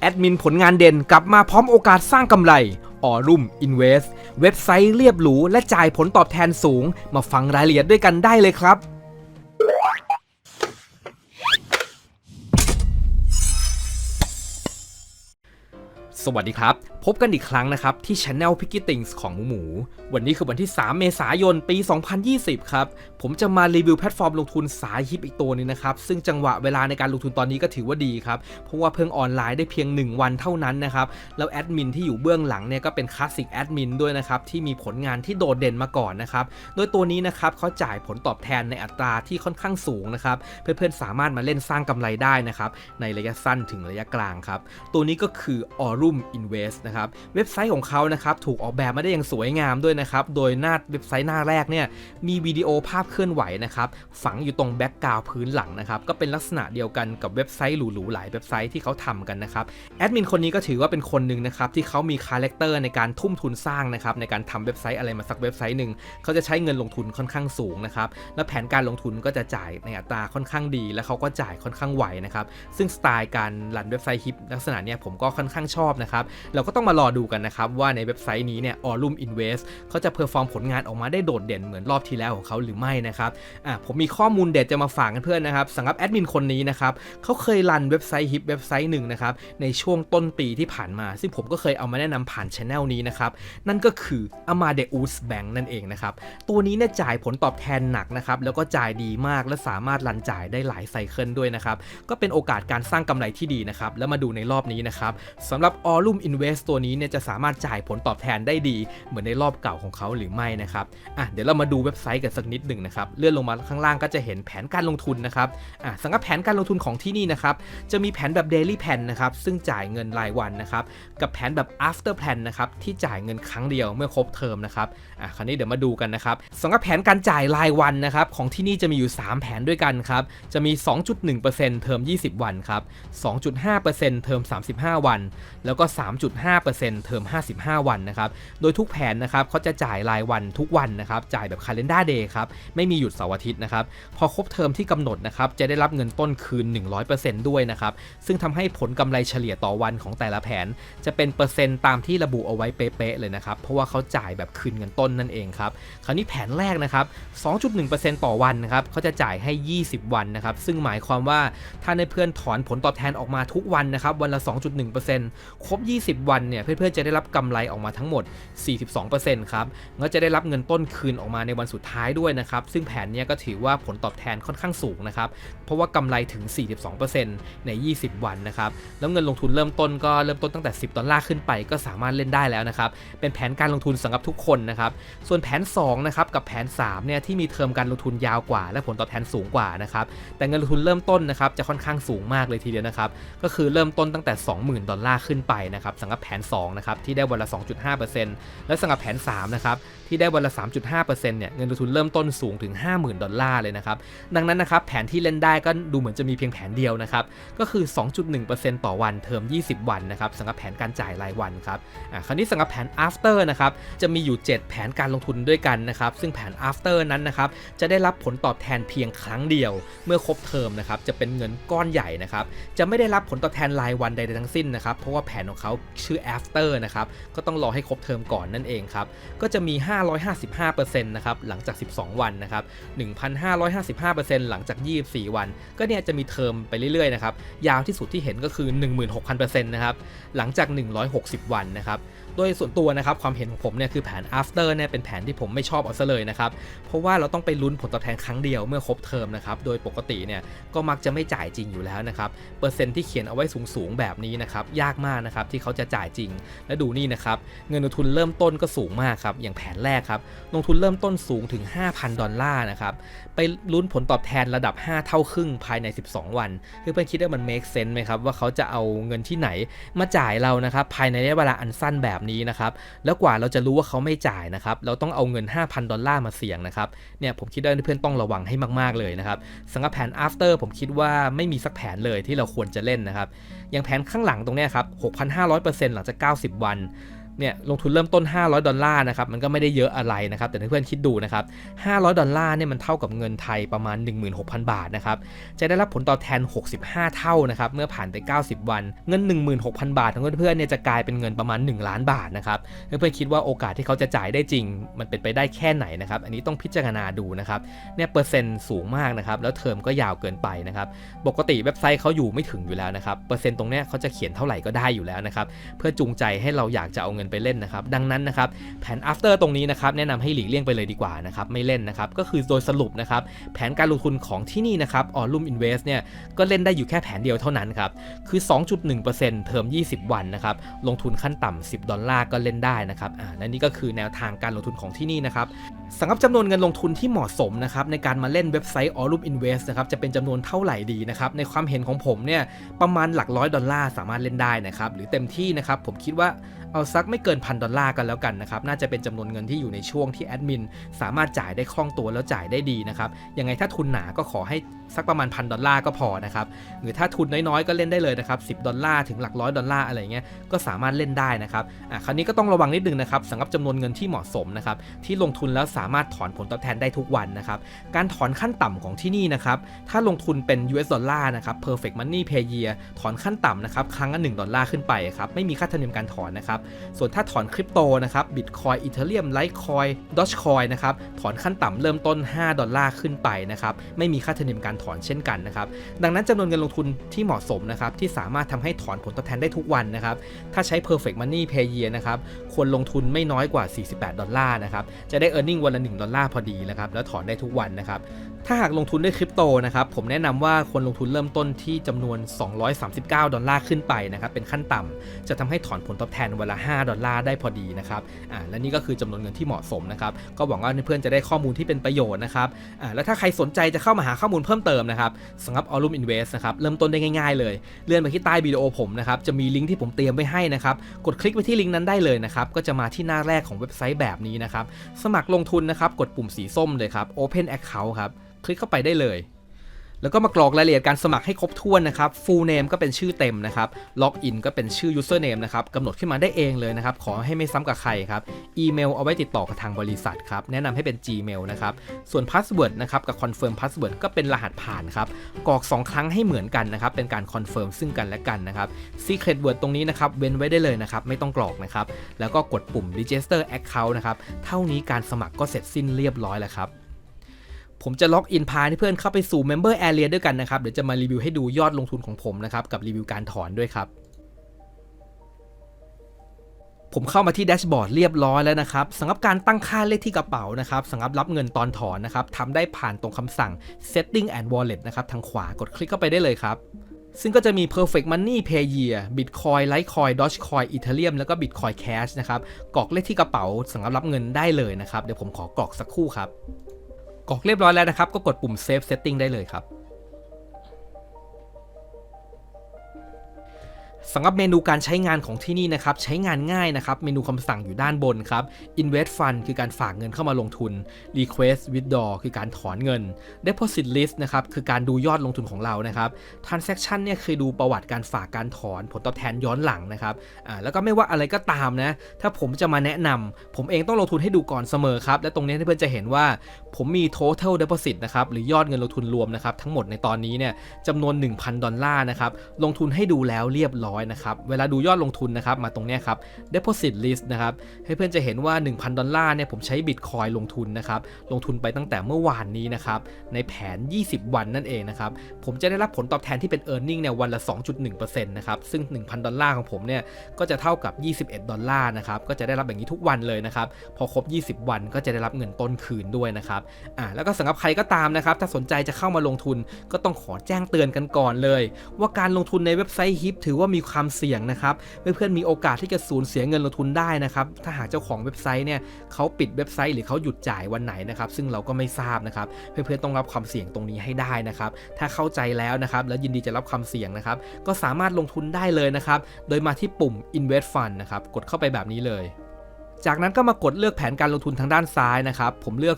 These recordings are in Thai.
แอดมินผลงานเด่นกลับมาพร้อมโอกาสสร้างกำไรออรุ่ม Invest เว็บไซต์เรียบหรูและจ่ายผลตอบแทนสูง มาฟังรายละเอียดด้วยกันได้เลยครับ สวัสดีครับพบกันอีกครั้งนะครับ ที่ Channel p i c k y Things ของหมูหมู วันนี้คือวันที่ 3 เมษายน ปี 2020 ครับ ผมจะมารีวิวแพลตฟอร์มลงทุนสายฮิปอีกตัวนึงนะครับ ซึ่งจังหวะเวลาในการลงทุนตอนนี้ก็ถือว่าดีครับ เพราะว่าเพิ่งออนไลน์ได้เพียง 1 วันเท่านั้นนะครับ แล้วแอดมินที่อยู่เบื้องหลังเนี่ยก็เป็นคลาสสิกแอดมินด้วยนะครับ ที่มีผลงานที่โดดเด่นมาก่อนนะครับ โดยตัวนี้นะครับเขาจ่ายผลตอบแทนในอัตราที่ค่อนข้างสูงนะครับ เพื่อนๆสามารถมาเล่นสร้างกำไรได้นะครับในระยะสั้นถึงระยะกลางครับ ตัวนี้ก็คือ Aurum Invest นะครับเว็บไซต์ของเขานะครับถูกออกแบบมาได้อย่างสวยงามด้วยนะครับโดยหน้าเว็บไซต์หน้าแรกเนี่ยมีวิดีโอภาพเคลื่อนไหวนะครับฝังอยู่ตรงแบ็กกราวพื้นหลังนะครับก็เป็นลักษณะเดียวกันกับเว็บไซต์หรูๆหลายเว็บไซต์ที่เขาทำกันนะครับแอดมินคนนี้ก็ถือว่าเป็นคนหนึ่งนะครับที่เขามีคาแรคเตอร์ในการทุ่มทุนสร้างนะครับในการทำเว็บไซต์อะไรมาสักเว็บไซต์หนึ่งเขาจะใช้เงินลงทุนค่อนข้างสูงนะครับและแผนการลงทุนก็จะจ่ายในอัตราค่อนข้างดี และเขาก็จ่ายค่อนข้างไหวนะครับซึ่งสไตล์การรันเว็บไซต์ฮิปลักษณะเนี้ยผมก็ค่อนข้างชอบนะครับเราก็ต้ององมารอดูกันนะครับ ว่าในเว็บไซต์นี้เนี่ย Aurum Invest เขาจะเพอร์ฟอร์มผลงานออกมาได้โดดเด่นเหมือนรอบที่แล้วของเขาหรือไม่นะครับอะผมมีข้อมูลเด็ดจะมาฝากกันเพื่อนนะครับสำหรับแอดมินคนนี้นะครับเขาเคยรันเว็บไซต์ฮิปเว็บไซต์หนึ่งนะครับในช่วงต้นปีที่ผ่านมา ซึ่งผมก็เคยเอามาแนะนำผ่านช anel นี้นะครับนั่นก็คือ Amadeus Bank นั่นเองนะครับตัวนี้เนี่ยจ่ายผลตอบแทนหนักนะครับแล้วก็จ่ายดีมากและสามารถรันจ่ายได้หลายไซเคิลด้วยนะครับก็เป็นโอกาสการสร้างกำไรที่ดีนะครับแล้วมาดูในรอบนี้นะครับสำหรับ Aurum Invest ตััวนี้เนี่ยจะสามารถจ่ายผลตอบแทนได้ดี เหมือนในรอบเก่าของเขาหรือไม่นะครับอะเดี๋ยวเรามาดูเว็บไซต์กันสักนิดหนึ่งนะครับเลื่อนลงมาข้างล่างก็จะเห็นแผนการลงทุนนะครับอะสำหรับแผนการลงทุนของที่นี่นะครับจะมีแผนแบบ Daily Plan นะครับซึ่งจ่ายเงินรายวันนะครับกับแผนแบบ After Plan นะครับที่จ่ายเงินครั้งเดียวเมื่อครบเทอมนะครับอะคราวนี้เดี๋ยวมาดูกันนะครับสำหรับแผนการจ่ายรายวันนะครับของที่นี่จะมีอยู่ 3 แผนด้วยกันครับจะมี 2.1%เทอม 20 วันครับ2.5%เทอม 35 วัน แล้วก็ 3.5%เทอม 55 วันนะครับ โดยทุกแผนนะครับเขาจะจ่ายรายวันทุกวันนะครับ จ่ายแบบ calendar day ครับ ไม่มีหยุดเสาร์อาทิตย์นะครับ พอครบเทอมที่กำหนดนะครับ จะได้รับเงินต้นคืน 100%ด้วยนะครับ ซึ่งทำให้ผลกำไรเฉลี่ยต่อวันของแต่ละแผน จะเป็นเปอร์เซ็นต์ตามที่ระบุเอาไว้เป๊ะๆเลยนะครับ เพราะว่าเขาจ่ายแบบคืนเงินต้นนั่นเองครับ คราวนี้แผนแรกนะครับ 2.1%ต่อวันนะครับเขาจะจ่ายให้ 20 วันนะครับ ซึ่งหมายความว่าถ้าในเพื่อนถอนผลตอบแทนออกมาทุกวันนะครับ วันละ 2.1%ครบ 20 วันเนี่ยเพื่อนๆจะได้รับกำไรออกมาทั้งหมด 42%ครับก็จะได้รับเงินต้นคืนออกมาในวันสุดท้ายด้วยนะครับซึ่งแผนเนี้ยก็ถือว่าผลตอบแทนค่อนข้างสูงนะครับเพราะว่ากำไรถึง 42%ใน 20 วันนะครับแล้วเงินลงทุนเริ่มต้นก็เริ่มต้นตั้งแต่ 10 ดอลลาร์ขึ้นไป ก็สามารถเล่นได้แล้วนะครับเป็นแผนการลงทุนสำหรับทุกคนนะครับส่วนแผน2นะครับกับแผน3เนี่ยที่มีเทอมการลงทุนยาวกว่า และผลตอบแทนสูงกว่านะครับแต่เงินลงทุนเริ่มต้นนะครับจะค่อนข้างสูงมากเลยทีเดียวนะครับก็คือเริ่มต้นตั้งแต่ 20,000 ดอลลาร์ขึ้นไปนะครับสำหรับแผน2 นะครับ ที่ได้วันละ 2.5%และสำหรับแผน 3 นะครับ ที่ได้วันละ 3.5%เนี่ยเงินลงทุนเริ่มต้นสูงถึง 50,000 ดอลลาร์เลยนะครับ ดังนั้นนะครับแผนที่เล่นได้ก็ดูเหมือนจะมีเพียงแผนเดียวนะครับ ก็คือ 2.1%ต่อวันเทอม 20 วันนะครับสำหรับแผนการจ่ายรายวันครับอ่าคราวนี้สำหรับแผน after นะครับจะมีอยู่ 7 แผนการลงทุนด้วยกันนะครับซึ่งแผน after นั้นนะครับจะได้รับผลตอบแทนเพียงครั้งเดียว เมื่อครบเทอมนะครับจะเป็นเงินก้อนใหญ่นะครับจะไม่ได้รับผลตอบแทนรายวันใดๆทั้งสิ้นนะครับเพราะว่าแผนของเขาชื่อ after นะครับ ก็ต้องรอให้ครบเทอมก่อนนั่นเองครับ ก็จะมี 555%นะครับ หลังจาก 12 วันนะครับ 1,555%หลังจาก 24 วัน ก็เนี่ยจะมีเทอมไปเรื่อยๆ นะครับ ยาวที่สุดที่เห็นก็คือ 16,000%นะครับ หลังจาก 160 วันนะครับ โดยส่วนตัวนะครับ ความเห็นของผมเนี่ยคือแผน after เนี่ยเป็นแผนที่ผมไม่ชอบเอาซะเลยนะครับ เพราะว่าเราต้องไปลุ้นผลตอบแทนครั้งเดียวเมื่อครบเทอมนะครับ โดยปกติเนี่ยก็มักจะไม่จ่ายจริงอยู่แล้วนะครับ เปอร์เซ็นต์ที่เขียนเอาไว้สูงๆแบบนี้นะครับ ยากมากนะครับที่เขาจะจ่ายจริง และดูนี่นะครับ เงินลงทุนเริ่มต้นก็สูงมากครับ อย่างแผนแรกครับ ลงทุนเริ่มต้นสูงถึง 5,000 ดอลลาร์นะครับ ไปลุ้นผลตอบแทนระดับ 5 เท่าครึ่งภายใน 12 วัน คือเพื่อนคิดว่ามัน make sense ไหมครับ ว่าเขาจะเอาเงินที่ไหนมาจ่ายเรานะครับ ภายในระยะเวลาอันสั้นแบบนี้นะครับ แล้วกว่าเราจะรู้ว่าเขาไม่จ่ายนะครับ เราต้องเอาเงิน 5,000 ดอลลาร์มาเสี่ยงนะครับ เนี่ยผมคิดว่าเพื่อนต้องระวังให้มากๆเลยนะครับสำหรับแผน after ผมคิดว่าไม่มีสักแผนเลยที่เราควรจะเล่นนะครับ อย่างแผนข้างหลังตรงนี้ครับ 6,500%หลังังจาก 90 วัน เนี่ยลงทุนเริ่มต้น 500 ดอลลาร์นะครับมันก็ไม่ได้เยอะอะไรนะครับแต่เพื่อนคิดดูนะครับ 500 ดอลลาร์เนี่ยมันเท่ากับเงินไทยประมาณ 16,000 บาทนะครับจะได้รับผลตอบแทน 65 เท่านะครับเมื่อผ่านไป 90 วัน เงิน 16,000 บาทของเพื่อนๆเนี่ยจะกลายเป็นเงินประมาณ 1 ล้านบาทนะครับเพื่อนๆคิดว่าโอกาสที่เขาจะจ่ายได้จริง มันเป็นไปได้แค่ไหนนะครับอันนี้ต้องพิจารณาดูนะครับเนี่ยเปอร์เซ็นต์สูงมากนะครับแล้วเทอมก็ยาวเกินไปนะครับปกติเว็บไซต์เขาอยู่ไม่ถึงอยู่แล้วนะครับเปอร์เซ็นต์ตรงเนี้ยเขาจะเขียนเท่าไหร่ก็ได้อยู่แล้วนะครับเพื่อจูงใจให้เราอยากจะเอาเงินไปเล่นนะครับ ดังนั้นนะครับแผน after ตรงนี้นะครับแนะนำให้หลีกเลี่ยงไปเลยดีกว่านะครับไม่เล่นนะครับก็คือโดยสรุปนะครับแผนการลงทุนของที่นี่นะครับออลุ่มอินเวสเนี่ยก็เล่นได้อยู่แค่แผนเดียวเท่านั้นครับคือ 2.1%เทอม 20 วันนะครับลงทุนขั้นต่ำ10 ดอลลาร์ก็เล่นได้นะครับอ่าและนี่ก็คือแนวทางการลงทุนของที่นี่นะครับ สำหรับจำนวนเงินลงทุนที่เหมาะสมนะครับในการมาเล่นเว็บไซต์ Allum Invest นะครับจะเป็นจำนวนเท่าไหร่ดีนะครับในความเห็นของผมเนี่ยประมาณหลักร้อยดอลลาร์สามารถเล่นได้นะครับหรือเต็มที่นะครับผมคิดว่าเอาสักไม่เกินพันดอลลาร์กันแล้วกันนะครับน่าจะเป็นจำนวนเงินที่อยู่ในช่วงที่แอดมินสามารถจ่ายได้คล่องตัวแล้วจ่ายได้ดีนะครับยังไงถ้าทุนหนาก็ขอให้สักประมาณพันดอลลาร์ก็พอนะครับหรือถ้าทุนน้อยๆก็เล่นได้เลยนะครับ10ดอลลาร์ถึงหลักร้อยดอลลาร์อะไรเงี้ยก็สามารถเล่นได้นะครับอะคราวนี้ก็ต้องระวังนิดนึงนะครับสำหรับจำนวนเงินที่เหมาะสมนะครับที่ลงทุนแล้วสามารถถอนผลตอบแทนได้ทุกวันนะครับ การถอนขั้นต่ำของที่นี่นะครับ ถ้าลงทุนเป็น US ดอลลาร์นะครับ perfect money pay year ถอนขั้นต่ำนะครับ ครั้งละ1ดอลลาร์ขึ้นไปครับ ไม่มีค่าธรรมเนียมการถอนนะครับ ส่วนถ้าถอนคริปโตนะครับ Bitcoin Ethereum Litecoin Dogecoin นะครับ ถอนขั้นต่ำเริ่มต้น 5 ดอลลาร์ขึ้นไปนะครับ ไม่มีค่าธรรมเนียมการถอนเช่นกันนะครับ ดังนั้นจำนวนเงินลงทุนที่เหมาะสมนะครับที่สามารถทำให้ถอนผลตอบแทนได้ทุกวันนะครับ ถ้าใช้ perfect money pay year นะครับ ควรลงทุนไม่น้อยกว่า 48 ดอลลาร์นะครับ จะได้ earning วันละ 1 ดอลลาร์พอดีนะครับแล้วถอนได้ทุกวันนะครับ ถ้าหากลงทุนด้วยคริปโตนะครับผมแนะนำว่าควรลงทุนเริ่มต้นที่จำนวน 239 ดอลลาร์ขึ้นไปนะครับเป็นขั้นต่ำจะทำให้ถอนผลตอบแทนวันละ5ดอลลาร์ได้พอดีนะครับอ่าและนี่ก็คือจำนวนเงินที่เหมาะสมนะครับก็หวังว่าเพื่อนๆจะได้ข้อมูลที่เป็นประโยชน์นะครับอ่าแล้วถ้าใครสนใจจะเข้ามาหาข้อมูลเพิ่มเติมนะครับสำหรับ Allum Invest นะครับเริ่มต้นได้ง่ายๆ เลย เลื่อนไปที่ใต้วิดีโอผมนะครับจะมีลิงก์ที่ผมเตรียมไว้ให้นะครับกดคลิกไปที่ลิงก์นั้นได้เลยนะครับก็จะมาที่หน้าแรกของเว็บไซต์แบบนี้นะครับสมัครลงทุนนะครับกดปุ่มสีส้มเลยครับ Open Account ครับ คลิกเข้าไปได้เลย แล้วก็มากรอกรายละเอียดการสมัครให้ครบถ้วนนะครับ full name ก็เป็นชื่อเต็มนะครับ log in ก็เป็นชื่อ username นะครับกำหนดขึ้นมาได้เองเลยนะครับ ขอให้ไม่ซ้ำกับใครครับอีเมลเอาไว้ติดต่อกับทางบริษัทครับ แนะนำให้เป็น Gmail นะครับ ส่วน password นะครับกับ confirm password ก็เป็นรหัสผ่านครับกรอก 2 ครั้งให้เหมือนกันนะครับ เป็นการ confirm ซึ่งกันและกันนะครับ secret word ตรงนี้นะครับ เว้นไว้ได้เลยนะครับ ไม่ต้องกรอกนะครับ แล้วก็กดปุ่ม register account นะครับ เท่านี้การสมัครก็เสร็จสิ้นเรียบร้อยแล้วครับ ผมจะล็อกอินพาให้เพื่อนเข้าไปสู่ Member Area ด้วยกันนะครับ เดี๋ยวจะมารีวิวให้ดูยอดลงทุนของผมนะครับ กับรีวิวการถอนด้วยครับ ผมเข้ามาที่แดชบอร์ดเรียบร้อยแล้วนะครับสำหรับการตั้งค่าเลขที่กระเป๋านะครับสำหรับรับเงินตอนถอนนะครับทำได้ผ่านตรงคำสั่ง setting and wallet นะครับทางขวากดคลิกเข้าไปได้เลยครับซึ่งก็จะมี perfect money pay year bitcoin litecoin dogecoin ethereum แล้วก็ bitcoin cash นะครับ กรอกเลขที่กระเป๋าสำหรับรับเงินได้เลยนะครับ เดี๋ยวผมขอกรอกสักครู่ครับ กรอกเรียบร้อยแล้วนะครับ ก็กดปุ่ม Save Setting ได้เลยครับ สำหรับเมนูการใช้งานของที่นี่นะครับใช้งานง่ายนะครับเมนูคำสั่งอยู่ด้านบนครับ Invest Fund คือการฝากเงินเข้ามาลงทุน Request Withdraw คือการถอนเงิน Deposit List นะครับคือการดูยอดลงทุนของเรานะครับ Transaction เนี่ยคือดูประวัติการฝากการถอนผลตอบแทนย้อนหลังนะครับอ่าแล้วก็ไม่ว่าอะไรก็ตามนะ ถ้าผมจะมาแนะนำผมเองต้องลงทุนให้ดูก่อนเสมอครับ และตรงนี้เพื่อนจะเห็นว่า ผมมี total deposit นะครับหรือยอดเงินลงทุนรวมนะครับทั้งหมดในตอนนี้เนี่ยจำนวน 1,000 ดอลลาร์นะครับลงทุนให้ดูแล้วเรียบร้อยนะครับ เวลาดูยอดลงทุนนะครับ มาตรงนี้ครับ deposit list นะครับ ให้เพื่อนจะเห็นว่า 1,000 ดอลลาร์เนี่ยผมใช้ bitcoin ลงทุนนะครับ ลงทุนไปตั้งแต่เมื่อวานนี้นะครับ ในแผน 20 วันนั่นเองนะครับ ผมจะได้รับผลตอบแทนที่เป็น earning เนี่ยวันละ 2.1%นะครับ ซึ่ง 1,000 ดอลลาร์ของผมเนี่ย ก็จะเท่ากับ 21 ดอลลาร์นะครับ ก็จะได้รับอย่างนี้ทุกวันเลยนะครับ พอครบ 20 วันก็จะได้รับเงินต้นคืนด้วยนะครับอ่าแล้วก็สำหรับใครก็ตามนะครับ ถ้าสนใจจะเข้ามาลงทุนก็ต้องขอแจ้งเตือนกันก่อนเลย ว่าการลงทุนในเว็บไซต์ฮิปถือว่ามีความเสี่ยงนะครับเพื่อนๆมีโอกาสที่จะสูญเสียเงินลงทุนได้นะครับถ้าหากเจ้าของเว็บไซต์เนี่ยเขาปิดเว็บไซต์หรือเขาหยุดจ่ายวันไหนนะครับซึ่งเราก็ไม่ทราบนะครับเพื่อนๆต้องรับความเสี่ยงตรงนี้ให้ได้นะครับถ้าเข้าใจแล้วนะครับแล้วยินดีจะรับความเสี่ยงนะครับก็สามารถลงทุนได้เลยนะครับโดยมาที่ปุ่ม invest fund นะครับกดเข้าไปแบบนี้เลย จากนั้นก็มากดเลือกแผนการลงทุนทางด้านซ้ายนะครับ ผมเลือก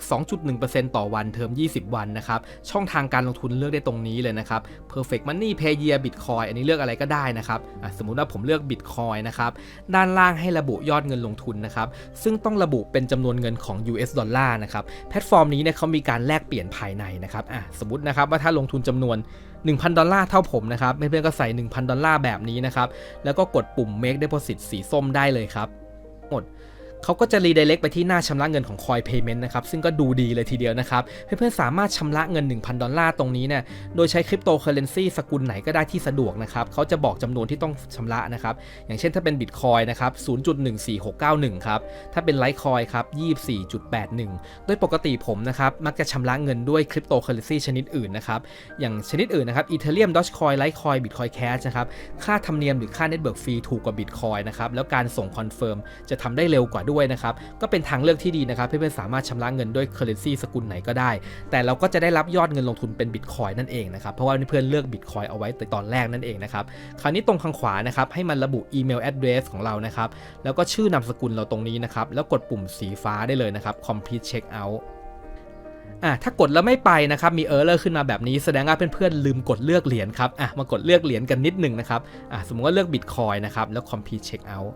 2.1%ต่อวันเทอม 20 วันนะครับ ช่องทางการลงทุนเลือกได้ตรงนี้เลยนะครับ Perfect Money Pay Year Bitcoin อันนี้เลือกอะไรก็ได้นะครับอะสมมุติว่าผมเลือก Bitcoin นะครับ ด้านล่างให้ระบุยอดเงินลงทุนนะครับ ซึ่งต้องระบุเป็นจำนวนเงินของ US ดอลลาร์นะครับ แพลตฟอร์มนี้เนี่ยเขามีการแลกเปลี่ยนภายในนะครับอะสมมตินะครับว่าถ้าลงทุนจำนวน 1,000 ดอลลาร์เท่าผมนะครับ เพื่อนๆก็ใส่ 1,000 ดอลลาร์แบบนี้นะครับ แล้วก็กดปุ่ม make deposit สีส้มได้เลยครับ หมด เขาก็จะรี i r e c t ไปที่หน้าชำระเงินของ Coin Payment นะครับซึ่งก็ดูดีเลยทีเดียวนะครับเพื่อนๆสามารถชำระเงิน 1,000 ดอลลาร์ตรงนี้เนี่ยโดยใช้คริปโตเคอเรนซีสกุลไหนก็ได้ที่สะดวกนะครับเขาจะบอกจำนวนที่ต้องชำระนะครับอย่างเช่นถ้าเป็น Bitcoin นะครับ0.14691ครับถ้าเป็น Litecoin ครับ24.81 โดยปกติผมนะครับมักจะชำระเงินด้วยคริปโตเคอเรนซีชนิดอื่นนะครับอย่างชนิดอื่นนะครับ Ethereum Dogecoin Litecoin Bitcoin Cash นะครับค่าธรรมเนียมหรือค่า Network Fee ถูกกว่า Bitcoin นะครับแล้วการส่งคอนเฟิร์มจะทำได้เร็วกว่าด้วยนะครับก็เป็นทางเลือกที่ดีนะครับเพื่อนๆสามารถชำระเงินด้วย Currency สกุลไหนก็ได้ แต่เราก็จะได้รับยอดเงินลงทุนเป็น Bitcoin นั่นเองนะครับเพราะว่าเพื่อนๆเลือก Bitcoin เอาไว้แต่ตอนแรกนั่นเองนะครับคราวนี้ตรงข้างขวานะครับให้มันระบุอีเมล address ของเรานะครับแล้วก็ชื่อนามสกุลเราตรงนี้นะครับแล้วกดปุ่มสีฟ้าได้เลยนะครับ complete checkout อะถ้ากดแล้วไม่ไปนะครับมีเออร์เลอร์ขึ้นมาแบบนี้แสดงว่าเพื่อนๆลืมกดเลือกเหรียญครับอะมากดเลือกเหรียญกันนิดหนึ่งนะครับอะสมมติว่าเลือก Bitcoin นะครับแล้ว complete checkout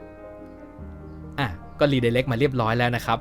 อะ ก็รี i r e c t มาเรียบร้อยแล้วนะครับ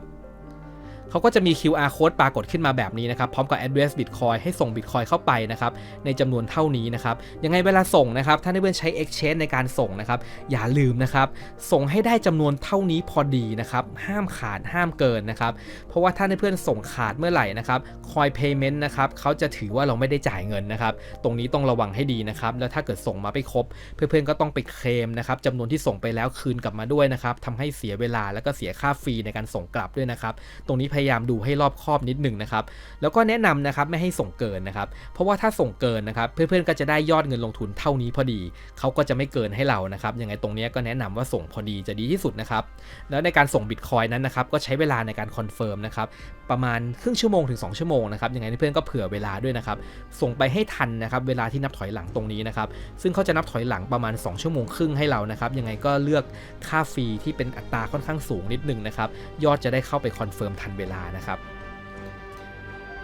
เขาก็จะมี QR code ปรากฏขึ้นมาแบบนี้นะครับ พร้อมกับ address Bitcoin ให้ส่ง Bitcoin เข้าไปนะครับ ในจำนวนเท่านี้นะครับ ยังไงเวลาส่งนะครับ ถ้าเพื่อนใช้ Exchange ในการส่งนะครับ อย่าลืมนะครับ ส่งให้ได้จำนวนเท่านี้พอดีนะครับ ห้ามขาด ห้ามเกินนะครับ เพราะว่าถ้าเพื่อนส่งขาดเมื่อไหร่นะครับ Coin Payment นะครับ เขาจะถือว่าเราไม่ได้จ่ายเงินนะครับ ตรงนี้ต้องระวังให้ดีนะครับ แล้วถ้าเกิดส่งมาไม่ครบ เพื่อนๆก็ต้องไปเคลมนะครับจำนวนที่ส่งไปแล้วคืนกลับมาด้วยนะครับทำให้เสียเวลาแล้วก็เสียค่าฟรีในการส่งกลับด้วยนะครับ ตรงนี้พยายามดูให้รอบคอบนิดหนึ่งนะครับ แล้วก็แนะนำนะครับไม่ให้ส่งเกินนะครับ เพราะว่าถ้าส่งเกินนะครับ เพื่อนๆก็จะได้ยอดเงินลงทุนเท่านี้พอดี เขาก็จะไม่เกินให้เรานะครับ ยังไงตรงนี้ก็แนะนำว่าส่งพอดีจะดีที่สุดนะครับ แล้วในการส่งบิตคอยนั้นนะครับก็ใช้เวลาในการคอนเฟิร์มนะครับ ประมาณครึ่งชั่วโมงถึง 2 ชั่วโมงนะครับ ยังไงเพื่อนๆก็เผื่อเวลาด้วยนะครับ ส่งไปให้ทันนะครับ เวลาที่นับถอยหลังตรงนี้นะครับ ซึ่งเขาจะนับถอยหลังประมาณ 2 ชั่วโมงครึ่งให้เรานะครับ ยังไงก็เลือกค่าฟรีที่เป็นอัตราค่อนข้างสูงนิดนึงนะครับ ยอดจะได้เข้าไปคอนเฟิร์มทันเวลานะครับ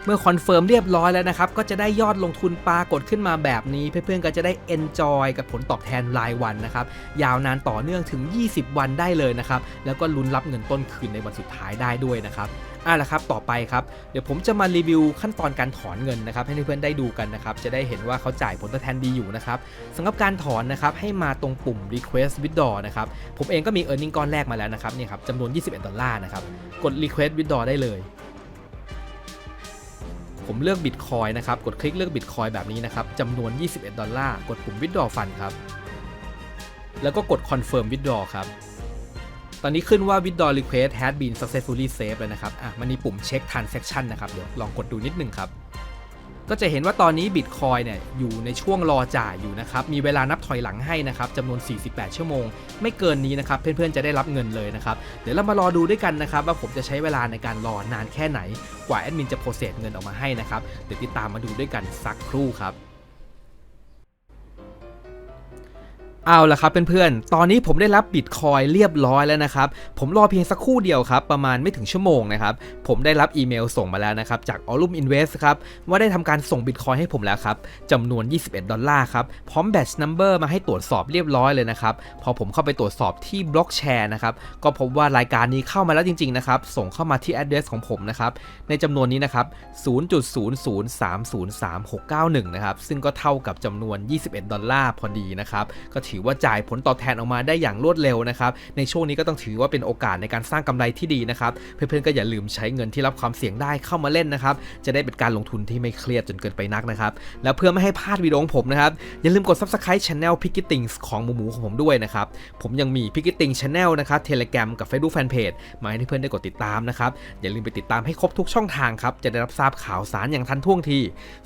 เมื่อคอนเฟิร์มเรียบร้อยแล้วนะครับ ก็จะได้ยอดลงทุนปรากฏขึ้นมาแบบนี้ เพื่อนๆก็จะได้ enjoy กับผลตอบแทนรายวันนะครับ ยาวนานต่อเนื่องถึง 20 วันได้เลยนะครับ แล้วก็ลุ้นรับเงินต้นคืนในวันสุดท้ายได้ด้วยนะครับอะละครับต่อไปครับเดี๋ยวผมจะมารีวิวขั้นตอนการถอนเงินนะครับ ให้เพื่อนๆได้ดูกันนะครับ จะได้เห็นว่าเขาจ่ายผลตอบแทนดีอยู่นะครับสำหรับการถอนนะครับให้มาตรงปุ่ม request withdraw นะครับผมเองก็มี earning ก้อนแรกมาแล้วนะครับนี่ครับจำนวน 21 ดอลลาร์นะครับกด request withdraw ได้เลย ผมเลือก Bitcoin นะครับ กดคลิกเลือก Bitcoin แบบนี้นะครับจำนวน 21 ดอลลาร์ กดปุ่ม Withdraw Fund ครับ แล้วก็กด Confirm Withdraw ครับ ตอนนี้ขึ้นว่า Withdraw Request has been successfully saved เลยนะครับ อะ มันมีปุ่มเช็ค Transaction นะครับ เดี๋ยวลองกดดูนิดนึงครับ ก็จะเห็นว่าตอนนี้ Bitcoin เนี่ยอยู่ในช่วงรอจ่ายอยู่นะครับ มีเวลานับถอยหลังให้นะครับจำนวน 48 ชั่วโมง ไม่เกินนี้นะครับ เพื่อนๆ จะได้รับเงินเลยนะครับ เดี๋ยวเรามารอดูด้วยกันนะครับ ว่าผมจะใช้เวลาในการรอนานแค่ไหน กว่าแอดมินจะโปรเซสเงินออกมาให้นะครับ เดี๋ยวติดตามมาดูด้วยกันสักครู่ครับ เอาละครับเพื่อนๆ ตอนนี้ผมได้รับบิตคอยเรียบร้อยแล้วนะครับ ผมรอเพียงสักครู่เดียวครับ ประมาณไม่ถึงชั่วโมงนะครับ ผมได้รับอีเมลส่งมาแล้วนะครับ จาก a l l u m Invest ครับ ว่าได้ทำการส่งบิตคอยให้ผมแล้วครับจำนวน 21 ดอลลาร์ครับ พร้อม batch number มาให้ตรวจสอบเรียบร้อยเลยนะครับ พอผมเข้าไปตรวจสอบที่บล็อกแชร์นะครับ ก็พบว่ารายการนี้เข้ามาแล้วจริงๆนะครับ ส่งเข้ามาที่ address ของผมนะครับ ในจำนวนนี้นะครับ 0.0030391 นะครับ ซึ่งก็เท่ากับจำนวน 21 ดอลลาร์พอดีนะครับ ก็ถือว่าจ่ายผลตอบแทนออกมาได้อย่างรวดเร็วนะครับในช่วงนี้ก็ต้องถือว่าเป็นโอกาสในการสร้างกำไรที่ดีนะครับเพื่อนๆก็อย่าลืมใช้เงินที่รับความเสี่ยงได้เข้ามาเล่นนะครับจะได้เป็นการลงทุนที่ไม่เครียดจนเกินไปนักนะครับแล้วเพื่อไม่ให้พลาดวิดีโอของผมนะครับอย่าลืมกด subscribe channel p i c k e t i n g ของหมูหมูของผมด้วยนะครับผมยังมี p i c k e t i n g channel นะครับ Telegram กับ Facebook Fanpage มาให้เพื่อนๆได้กดติดตามนะครับอย่าลืมไปติดตามให้ครบทุกช่องทางครับจะได้รับทราบข่าวสารอย่างทันท่วงที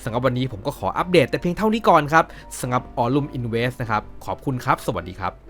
สำหรับวันนี้ผมก็ขออัปเดตแต่เพียงเท่านี้ก่อนครับสำหรับ Allum Invest นะครับขอบคุณครับ สวัสดีครับ